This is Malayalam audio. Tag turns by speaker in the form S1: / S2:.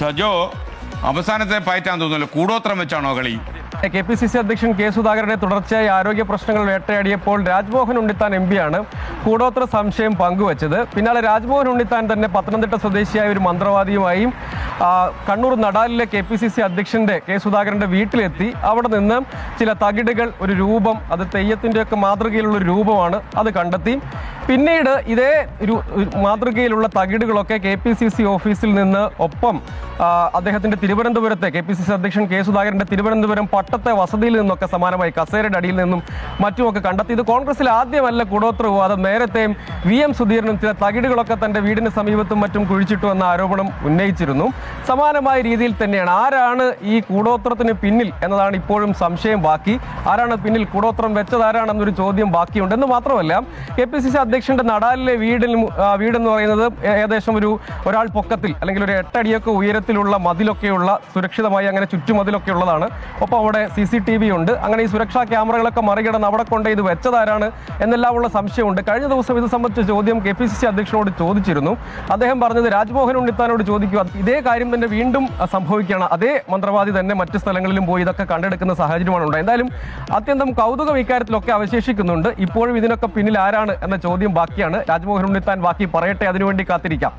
S1: സജോ അവസാനത്തെ പയറ്റാൻ തോന്നുന്നല്ലോ കൂടോത്രം വെച്ചാണോ കളി?
S2: കെ പി സി സി അധ്യക്ഷൻ കെ സുധാകരനെ തുടർച്ചയായി ആരോഗ്യ പ്രശ്നങ്ങൾ വേട്ടയാടിയപ്പോൾ രാജ്മോഹൻ ഉണ്ണിത്താൻ എം പിയാണ് കൂടോത്ര സംശയം പങ്കുവച്ചത്. പിന്നാലെ രാജ്മോഹൻ ഉണ്ണിത്താൻ തന്നെ പത്തനംതിട്ട സ്വദേശിയായ ഒരു മന്ത്രവാദിയുമായും കണ്ണൂർ നടാലിലെ കെ പി സി സി അധ്യക്ഷന്റെ കെ സുധാകരന്റെ വീട്ടിലെത്തി. അവിടെ നിന്ന് ചില തകിടുകൾ ഒരു രൂപം അത് തെയ്യത്തിന്റെയൊക്കെ മാതൃകയിലുള്ള രൂപമാണ് അത് കണ്ടെത്തി. പിന്നീട് ഇതേ ഒരു മാതൃകയിലുള്ള തകിടുകളൊക്കെ കെ പി സി സി ഓഫീസിൽ നിന്ന് ഒപ്പം അദ്ദേഹത്തിന്റെ തിരുവനന്തപുരത്തെ കെ പി സി സി അധ്യക്ഷൻ കെ സുധാകരന്റെ തിരുവനന്തപുരം പട്ടത്തെ വസതിയിൽ നിന്നൊക്കെ സമാനമായി കസേരയുടെ അടിയിൽ നിന്നും മറ്റുമൊക്കെ കണ്ടെത്തി. ഇത് കോൺഗ്രസിൽ ആദ്യമല്ല കുടോത്ര വിവാദം. നേരത്തെയും വി എം സുധീരനും ചില തകിടുകളൊക്കെ തന്റെ വീടിന് സമീപത്തും മറ്റും കുഴിച്ചിട്ടു എന്ന ആരോപണം ഉന്നയിച്ചിരുന്നു. സമാനമായ രീതിയിൽ തന്നെയാണ്. ആരാണ് ഈ കൂടോത്രത്തിന് പിന്നിൽ എന്നതാണ് ഇപ്പോഴും സംശയം ബാക്കി. ആരാണ് പിന്നിൽ കൂടോത്രം വെച്ചത്? ആരാണെന്നൊരു ചോദ്യം ബാക്കിയുണ്ട്. എന്ന് മാത്രമല്ല കെ പി സി സി അധ്യക്ഷന്റെ നടാലിലെ വീടിൽ വീടെന്ന് പറയുന്നത് ഏകദേശം ഒരു ഒരാൾ പൊക്കത്തിൽ അല്ലെങ്കിൽ ഒരു എട്ടടിയൊക്കെ ഉയരത്തിലുള്ള മതിലൊക്കെയുള്ള സുരക്ഷിതമായി അങ്ങനെ ചുറ്റുമതിലൊക്കെ ഉള്ളതാണ്. ഒപ്പം അവിടെ സി സി ടി വി ഉണ്ട്. അങ്ങനെ ഈ സുരക്ഷാ ക്യാമറകളൊക്കെ മറികടന്ന് അവിടെ കൊണ്ട് ഇത് വെച്ചതാരാണ് എന്നെല്ലാം ഉള്ള സംശയമുണ്ട്. കഴിഞ്ഞ ദിവസം ഇത് സംബന്ധിച്ച ചോദ്യം കെ പി സി സി അധ്യക്ഷനോട് ചോദിച്ചിരുന്നു. അദ്ദേഹം പറഞ്ഞത് രാജ്മോഹൻ ഉണ്ണിത്താനോട് ചോദിക്കുക ഇതേ കാര്യം തന്നെ വീണ്ടും സംഭവിക്കുകയാണ്. അതേ മന്ത്രവാദി തന്നെ മറ്റ് സ്ഥലങ്ങളിലും പോയി ഇതൊക്കെ കണ്ടെടുക്കുന്ന സാഹചര്യമാണ് ഉണ്ടായത് എന്തായാലും അത്യന്തം കൗതുകം ഇക്കാര്യത്തിലൊക്കെ അവശേഷിക്കുന്നുണ്ട്. ഇപ്പോഴും ഇതിനൊക്കെ പിന്നിൽ ആരാണ് എന്ന ചോദ്യം ബാക്കിയാണ്. രാജ്മോഹൻ ഉണ്ണിത്താൻ ബാക്കി പറയട്ടെ അതിനുവേണ്ടി കാത്തിരിക്കാം.